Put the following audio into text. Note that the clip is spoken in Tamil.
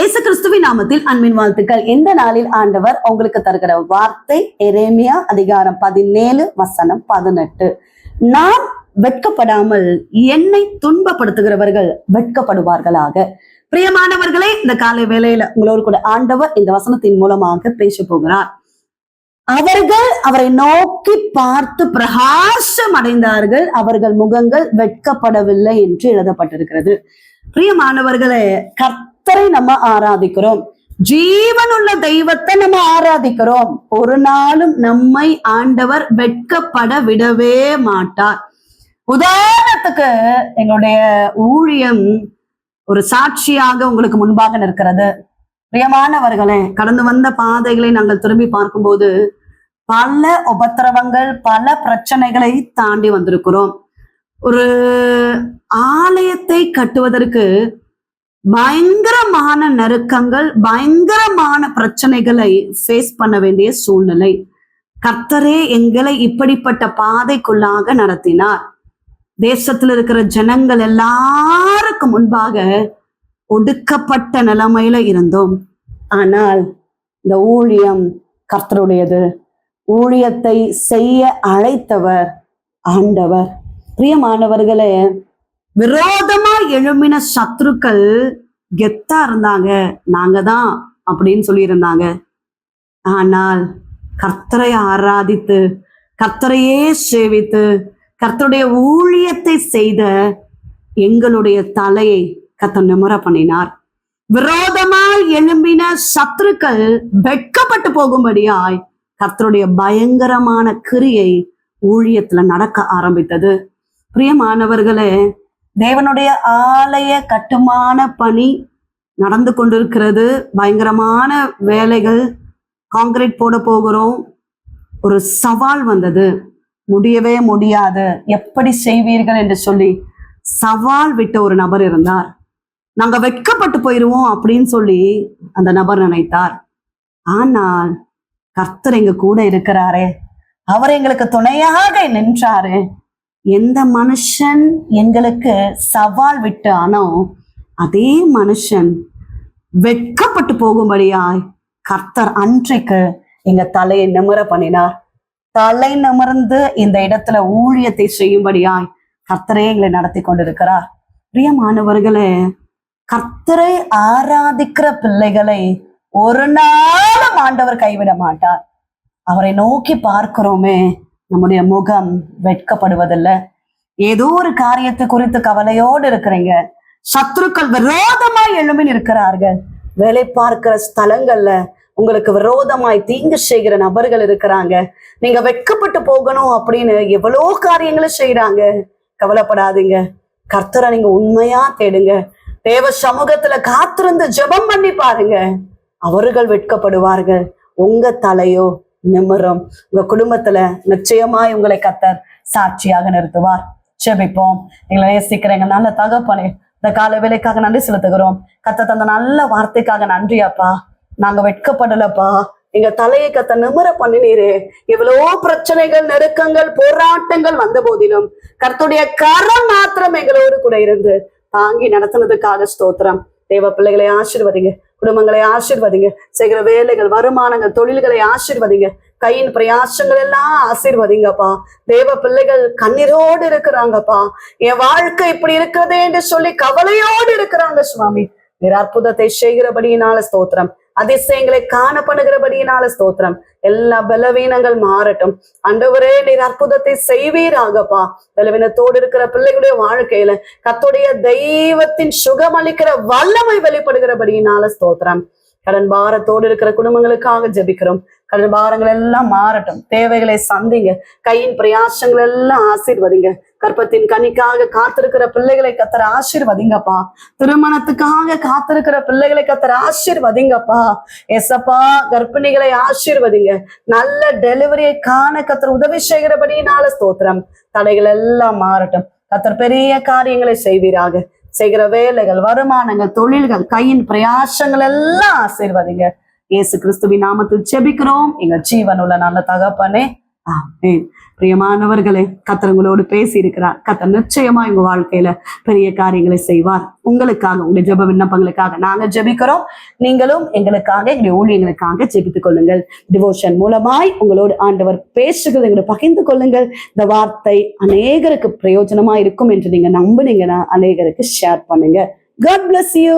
ஏசு கிறிஸ்துவின் நாமத்தில் அன்பின் வாழ்த்துக்கள். இந்த நாளில் ஆண்டவர் உங்களுக்கு தருகிற வார்த்தை எரேமியா அதிகாரம் பதினேழு வசனம் பதினெட்டு. நான் வெட்கப்படாமல் என்னை துன்பப்படுத்துகிறவர்கள் வெட்கப்படுவார்களாக. பிரியமானவர்களே இந்த காலை வேளையில உங்களோடு கூட ஆண்டவர் இந்த வசனத்தின் மூலமாக பேச போகிறார். அவர்கள் அவரை நோக்கி பார்த்து பிரகாசம் அடைந்தார்கள். அவர்கள் முகங்கள் வெட்கப்படவில்லை என்று எழுதப்பட்டிருக்கிறது. பிரியமானவர்களே கர்த்தரை நம்ம ஆராதிக்கிறோம். ஜீவனுள்ள தெய்வத்தை நம்ம ஆராதிக்கிறோம். ஒரு நாளும் நம்மை ஆண்டவர் வெட்கப்பட விடவே மாட்டார். உதாரணத்துக்கு எங்களுடைய ஊழியம் ஒரு சாட்சியாக உங்களுக்கு முன்பாக நிற்கிறது. பிரியமானவர்களே கடந்து வந்த பாதைகளை நாங்கள் திரும்பி பார்க்கும்போது பல உபத்திரவங்கள் பல பிரச்சனைகளை தாண்டி வந்திருக்கிறோம். ஒரு ஆலயத்தை கட்டுவதற்கு பயங்கரமான நெருக்கங்கள் பயங்கரமான பிரச்சனைகளை ஃபேஸ் பண்ண வேண்டிய சூழ்நிலை. கர்த்தரே எங்களை இப்படிப்பட்ட பாதைக்குள்ளாக நடத்தினார். தேசத்தில் இருக்கிற ஜனங்கள் எல்லாருக்கும் முன்பாக ஒடுக்கப்பட்ட நிலைமையில இருந்தோம். ஆனால் இந்த ஊழியம் கர்த்தருடையது. ஊழியத்தை செய்ய அழைத்தவர் ஆண்டவர். பிரியமானவர்களே விரோதமா எழும்பின சத்ருக்கள் கெத்தா இருந்தாங்க. நாங்க தான் அப்படின்னு சொல்லியிருந்தாங்க. ஆனால் கர்த்தரை ஆராதித்து கர்த்தரையே சேவித்து கர்த்தருடைய ஊழியத்தை செய்த எங்களுடைய தலையை கத்த நிமர பண்ணினார். விரோதமாய் எழும்பின சத்துருக்கள் வெட்கப்பட்டு போகும்படியாய் கர்த்தருடைய பயங்கரமான கிரியை ஊழியத்துல நடக்க ஆரம்பித்தது. பிரியமானவர்களே தேவனுடைய ஆலய கட்டுமான பணி நடந்து கொண்டிருக்கிறது. பயங்கரமான வேலைகள். காங்கிரீட் போட போகிறோம். ஒரு சவால் வந்தது. முடியவே முடியாது. எப்படி செய்வீர்கள் என்று சொல்லி சவால் விட்ட ஒரு நபர் இருந்தார். நாங்க வெட்கப்பட்டு போயிருவோம் அப்படின்னு சொல்லி அந்த நபர் நினைத்தார். ஆனால் கர்த்தர் எங்க கூட இருக்கிறாரே. அவர் எங்களுக்கு துணையாக நின்றாரு. எந்த மனுஷன் எங்களுக்கு சவால் விட்டானோ அதே மனுஷன் வெட்கப்பட்டு போகும்படியாய் கர்த்தர் அன்றைக்கு எங்க தலையை நிமிர பண்ணினார். தலை நிமிர்ந்து இந்த இடத்துல ஊழியத்தை செய்யும்படியாய் கர்த்தரே எங்களை நடத்தி கொண்டிருக்கிறார். பிரியமானவர்களே கர்த்தரை ஆராதிக்கிற பிள்ளைகளை ஒரு நாளும் ஆண்டவர் கைவிட மாட்டார். அவரை நோக்கி பார்க்கிறோமே நம்முடைய முகம் வெட்கப்படுவதில்ல. ஏதோ ஒரு காரியத்தை குறித்து கவலையோடு இருக்கிறீங்க. சத்துருக்கள் விரோதமாய் எழும்பி இருக்கிறார்கள் வேலை பார்க்கிற ஸ்தலங்கள்ல உங்களுக்கு விரோதமாய் தீங்கு செய்கிற நபர்கள் இருக்கிறாங்க. நீங்க வெட்கப்பட்டு போகணும் அப்படின்னு எவ்வளோ காரியங்களை செய்யறாங்க கவலைப்படாதீங்க. கர்த்தரை நீங்க உண்மையா தேடுங்க. தேவ சமூகத்துல காத்திருந்து ஜெபம் பண்ணி பாருங்க. அவர்கள் வெட்கப்படுவார்கள். உங்க தலையோ நிமிரும். உங்க குடும்பத்துல நிச்சயமாய் உங்களை கத்தர் சாட்சியாக நிறுத்துவார். செபிப்போம் எங்களை நேசிக்கிறேங்க நல்ல தகப்பனே இந்த கால வேலைக்காக நன்றி செலுத்துகிறோம். கத்த தந்த நல்ல வார்த்தைக்காக நன்றி அப்பா. நாங்க வெட்கப்படலப்பா. எங்க தலையை கத்த நிமிர பண்ணினீரே. எவ்வளவோ பிரச்சனைகள் நெருக்கங்கள் போராட்டங்கள் வந்த போதிலும் கர்த்துடைய கரம் மாத்திரம் எங்களோடு கூட இருந்து தாங்கி நடத்தினதுக்காக ஸ்தோத்திரம். தேவ பிள்ளைகளை ஆசிர்வதிங்க. குடும்பங்களை ஆசிர்வதிங்க. செய்கிற வேலைகள் வருமானங்கள் தொழில்களை ஆசிர்வதிங்க. கையின் பிரயாசங்கள் எல்லாம் ஆசீர்வதிங்கப்பா. தேவ பிள்ளைகள் கண்ணீரோடு இருக்கிறாங்கப்பா. என் வாழ்க்கை இப்படி இருக்கிறதே என்று சொல்லி கவலையோடு இருக்கிறாங்க சுவாமி. நீர் அற்புதத்தை செய்கிறபடியினால ஸ்தோத்திரம். அதிசயங்களை காணப்படுகிறபடியினால ஸ்தோத்திரம். எல்லா பலவீனங்கள் மாறட்டும். அண்டவரே நீர் அற்புதத்தை செய்வீராகப்பா. பலவீனத்தோடு இருக்கிற பிள்ளைகளுடைய வாழ்க்கையில கத்துடைய தெய்வத்தின் சுகம் அளிக்கிற வல்லமை வெளிப்படுகிறபடியினால ஸ்தோத்திரம். கடன் பாரத்தோடு இருக்கிற குடும்பங்களுக்காக ஜெபிக்கிறோம். கடன் பாரங்கள் எல்லாம் மாறட்டும். தேவைகளை சந்திங்க. கையின் பிரயாசங்கள் எல்லாம் ஆசீர்வதிங்க. கற்பத்தின் கனிக்காக காத்திருக்கிற பிள்ளைகளை கத்தர ஆசீர்வதிங்கப்பா. திருமணத்துக்காக காத்திருக்கிற பிள்ளைகளை கத்தர ஆசீர்வதிங்கப்பா. எசப்பா கர்ப்பிணிகளை ஆசீர்வதிங்க. நல்ல டெலிவரியை காண கத்தர் உதவி செய்கிறபடினால ஸ்தோத்திரம். தடைகள் எல்லாம் மாறட்டும். கத்தர் பெரிய காரியங்களை செய்வீராக. செய்கிற வேலைகள் வருமானங்கள் தொழில்கள் கையின் பிரயாசங்கள் எல்லாம் ஆசீர்வாதிங்க. இயேசு கிறிஸ்துவின் நாமத்தில் செபிக்கிறோம். எங்க ஜீவனுள்ள நல்ல தகப்பனே பிரியமானவர்களே கத்தரங்களோடு பேசி இருக்கிறார் கத்தர் நிச்சயமா உங்க வாழ்க்கையில பெரிய காரியங்களை செய்வார். உங்களுக்காக உங்களுடைய ஜெப விண்ணப்பங்களுக்காக நாங்க ஜெபிக்கிறோம். நீங்களும் எங்களுக்காக எங்களுடைய ஊழியங்களுக்காக ஜெபித்துக் கொள்ளுங்கள். டிவோஷன் மூலமாய் உங்களோடு ஆண்டவர் பேசுகிறது எங்களை பகிர்ந்து கொள்ளுங்கள். இந்த வார்த்தை அநேகருக்கு பிரயோஜனமா இருக்கும் என்று நீங்க நம்புனீங்கன்னா அநேகருக்கு ஷேர் பண்ணுங்க. God bless you